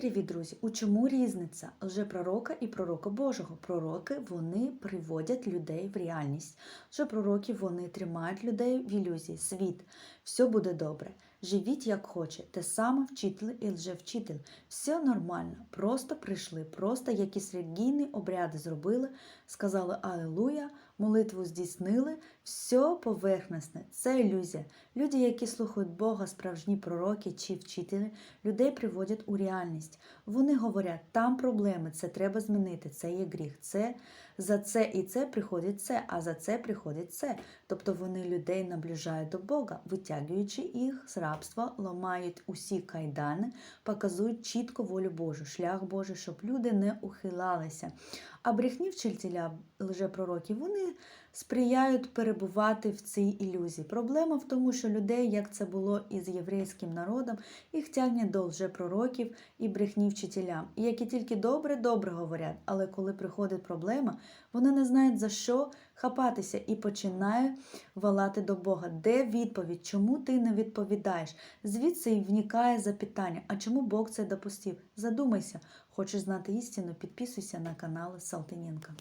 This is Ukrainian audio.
привіт, друзі! У чому різниця лжепророка і пророка Божого? Пророки вони приводять людей в реальність. Лжепророки вони тримають людей в ілюзії. Світ, все буде добре. Живіть як хоче. Те саме вчитель і лжевчитель. Все нормально. Просто прийшли, просто якісь релігійні обряди зробили, сказали Алілуя, молитву здійснили. Все поверхностне. Це ілюзія. Люди, які слухають Бога, справжні пророки чи вчителі, людей приводять у реальність. Вони говорять, там проблеми, це треба змінити, це є гріх, це за це і це приходить це, а за це приходить це. Тобто вони людей наближають до Бога, витягуючи їх з рабства, ламають усі кайдани, показують чітко волю Божу, шлях Божий, щоб люди не ухилалися. А брехні вчителя лжепророків, вони сприяють перебувати в цій ілюзії. Проблема в тому, що людей, як це було із єврейським народом, їх тягне до лжепророків і брехні вчителям. Які тільки добре-добре говорять, але коли приходить проблема, вони не знають за що хапатися і починають валати до Бога. Де відповідь? Чому ти не відповідаєш? Звідси і вникає запитання, а чому Бог це допустив? Задумайся, хочеш знати істину, підписуйся на канал Салтиненка.